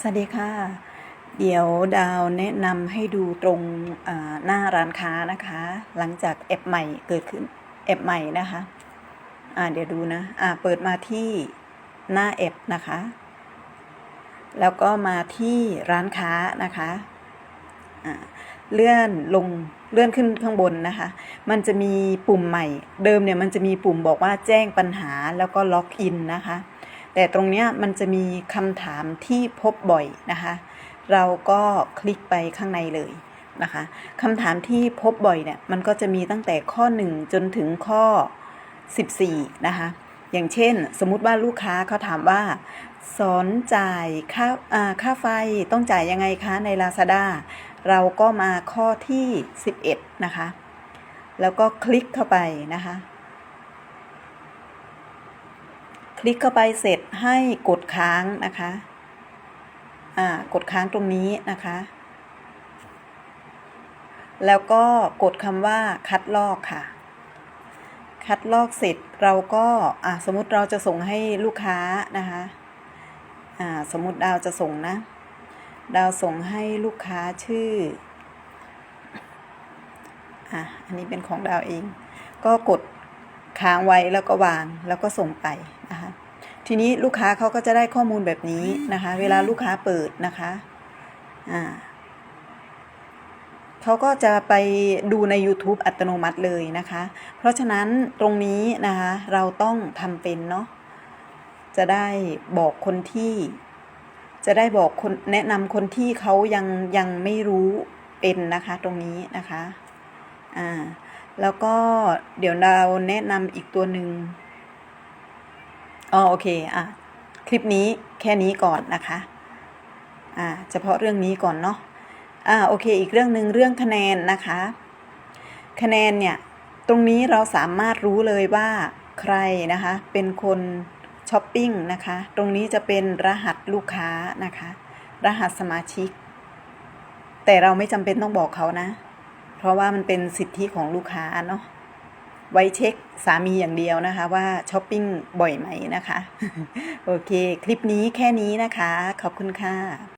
สวัสดีค่ะ เดี๋ยวดาวแนะนำให้ดูตรงหน้าร้านค้านะคะ หลังจากแอปใหม่เกิดขึ้นแอปใหม่นะคะอ่าเดี๋ยวดูนะอ่าเปิดมาที่หน้าแอปนะคะ แล้วก็มาที่ร้านค้านะคะอ่าเลื่อนลงเลื่อนขึ้นข้างบนนะคะ มันจะมีปุ่มใหม่ เดิมเนี่ยมันจะมีปุ่มบอกว่าแจ้งปัญหาแล้วก็ล็อกอินนะคะ แต่ตรงนี้มันจะมีคำถามที่พบบ่อยนะคะ เราก็คลิกไปข้างในเลยนะคะคำถามที่พบบ่อยเนี่ยมันก็จะมีตั้งแต่ข้อ 1 จนถึงข้อ 14 นะคะ อย่างเช่น สมมุติว่าลูกค้าเขาถามว่า สอนจ่ายค่าอ่าค่าไฟต้องจ่ายยังไงคะใน Lazada เราก็มาข้อที่ 11 นะคะ แล้วก็คลิกเข้าไปนะคะ คลิกเข้าไปเสร็จให้กดค้างนะคะ อ่ากดค้างตรงนี้นะคะ แล้วก็กดคำว่าคัดลอกค่ะ คัดลอกเสร็จเราก็อ่าสมมติเราจะส่งให้ลูกค้านะคะอ่าสมมติดาวจะส่งนะ ดาวส่งให้ลูกค้าชื่ออะอันนี้เป็นของดาวเอง ก็กดค้างไว้แล้วก็วางแล้วก็ส่งไปนะคะ ทีนี้ลูกค้าเขาก็จะได้ข้อมูลแบบนี้นะคะ เวลาลูกค้าเปิดนะคะอ่าเขาก็จะไปดูใน YouTube อัตโนมัติเลยนะคะ เพราะฉะนั้นตรงนี้นะคะเราต้องทำเป็นเนาะจะได้บอกคนที่ จะได้บอกคนแนะนำคนที่เขายังยังไม่รู้เป็นนะคะตรงนี้นะคะอ่าแล้วก็เดี๋ยวเราแนะนำอีกตัวหนึ่ง อ๋อโอเคอะคลิปนี้แค่นี้ก่อนนะคะอ่าเฉพาะเรื่องนี้ก่อนเนาะอ่าโอเค อีกเรื่องหนึ่งเรื่องคะแนนนะคะ คะแนนเนี่ยตรงนี้เราสามารถรู้เลยว่าใครนะคะเป็นคนช้อปปิ้งนะคะ ตรงนี้จะเป็นรหัสลูกค้านะคะ รหัสสมาชิก แต่เราไม่จำเป็นต้องบอกเขานะ เพราะว่ามันเป็นสิทธิของลูกค้าเนาะ ไว้เช็คสามีอย่างเดียวนะคะ ว่าช้อปปิ้งบ่อยไหมนะคะ โอเค คลิปนี้แค่นี้นะคะ ขอบคุณค่ะ